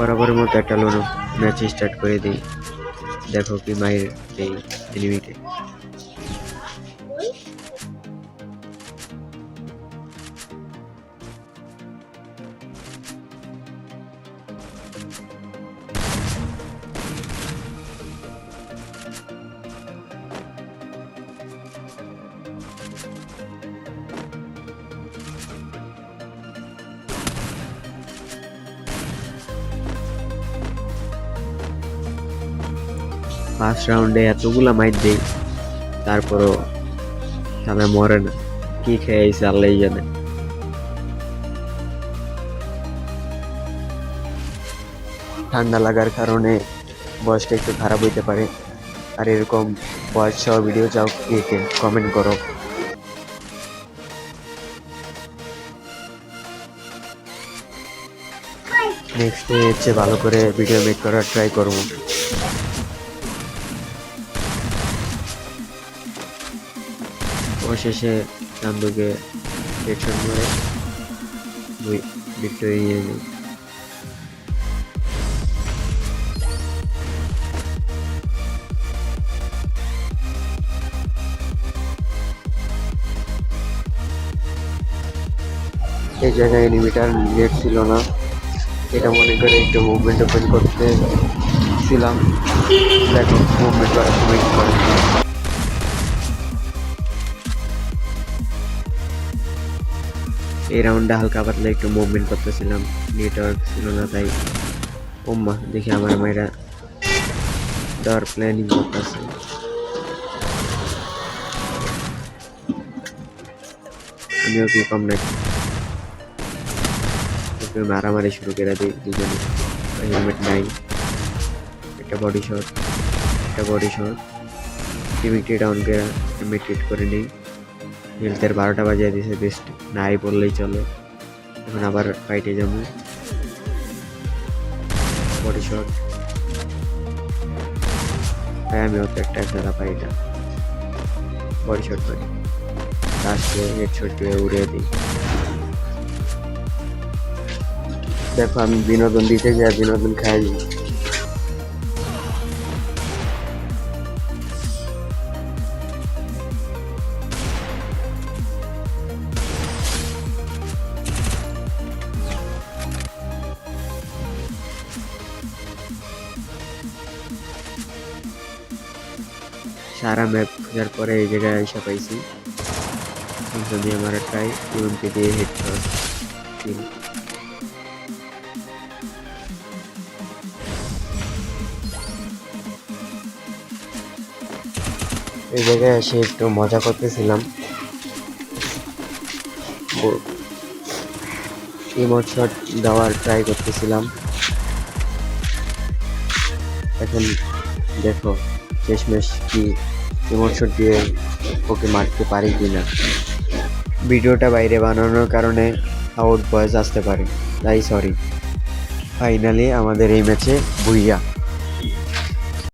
বরাবরের মতো একটা লোনো ম্যাচ স্টার্ট করে দিই। দেখো কি মায়ের এই এনিমিকে ফার্স্ট রাউন্ডে এতগুলা মাইট দেই, তারপরও তাহলে মরে না। কি খেয়ে আইসে আল্লাহ জানে। ঠান্ডা লাগার কারণে বয়সটা একটু খারাপ হইতে পারে। আর এরকম বয়স সহ ভিডিও কে কে কমেন্ট করো। নেক্সট হচ্ছে ভালো করে ভিডিও মেক করার ট্রাই করব। অবশেষে চান্দুকে হেডশট মারে ভিক্টোরি নিয়ে নিই এই জায়গায় এনিমিটার নেট ছিল না। এটা মনে করে একটু মুভমেন্ট ওপেন করতে ছিলাম। দেখো মুভমেন্ট করার সময় করে এই রাউন্ডে হালকা পাতলা একটু মুভমেন্ট করতেছিলাম নেটওয়ার্ক ছিল না, তাই ওম্মা, দেখি আমার মায়েরা দেওয়ার প্ল্যানিং করতেছে। আমিও কি কম নাকি মারামারি শুরু করে দিই, দুজনে। হেলমেট নাই, একটা বডি শট একটা বডি শট টিমিটি ডাউন করে হেলমেট হিট করে নিই। হেলথের বারোটা বাজিয়ে দিছে, বেস্ট। নাই বললেই চলে। এখন আবার ফাইটে যাব। বডি শট তাই আমি অত একটা খেলা পাই না। বডি শট পাই। লাস্টে হেড শট দিয়ে উড়িয়ে দিই। দেখো, আমি বিনোদন দিতে গিয়ে বিনোদন খাই। সারা ম্যাপ খোঁজার পরে এই জায়গায় এসে পাইছি। যদি আমার ট্রাই ইউনকে দিয়ে শট এই জায়গায় এসে একটু মজা করতেছিলাম। ইমোট শট দেওয়ার ট্রাই করতেছিলাম। এখন দেখো, শেষমেশ কি ইমোট শট দিয়ে ওকে মারতে পারি কি না ভিডিওটা বাইরে বানানোর কারণে আউট বয়েস আসতে পারে। তাই সরি ফাইনালি আমাদের এই ম্যাচে ভুইয়া।